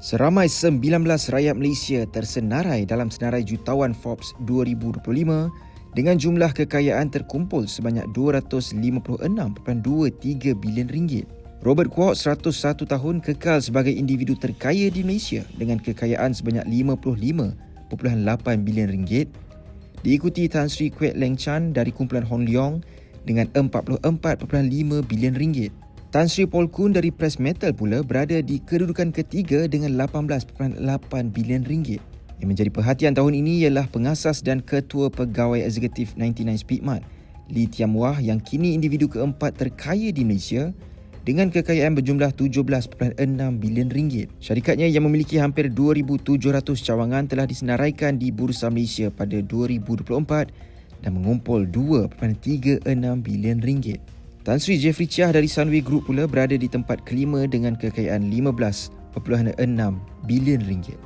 Seramai 19 rakyat Malaysia tersenarai dalam senarai jutawan Forbes 2025 dengan jumlah kekayaan terkumpul sebanyak 256.23 bilion ringgit. Robert Kwok 101 tahun kekal sebagai individu terkaya di Malaysia dengan kekayaan sebanyak 55.8 bilion ringgit. Diikuti Tan Sri Kwek Leng Chan dari kumpulan Hon Leong dengan 44.5 bilion ringgit. Tan Sri Paul Kun dari Press Metal pula berada di kedudukan ketiga dengan 18.8 bilion ringgit. Yang menjadi perhatian tahun ini ialah pengasas dan ketua pegawai eksekutif 99 Speedmart, Lee Tiam Wah yang kini individu keempat terkaya di Malaysia dengan kekayaan berjumlah 17.6 bilion ringgit. Syarikatnya yang memiliki hampir 2,700 cawangan telah disenaraikan di Bursa Malaysia pada 2024 dan mengumpul 2.36 bilion ringgit. Tan Sri Jeffrey Chia dari Sunway Group pula berada di tempat kelima dengan kekayaan 15.6 bilion ringgit.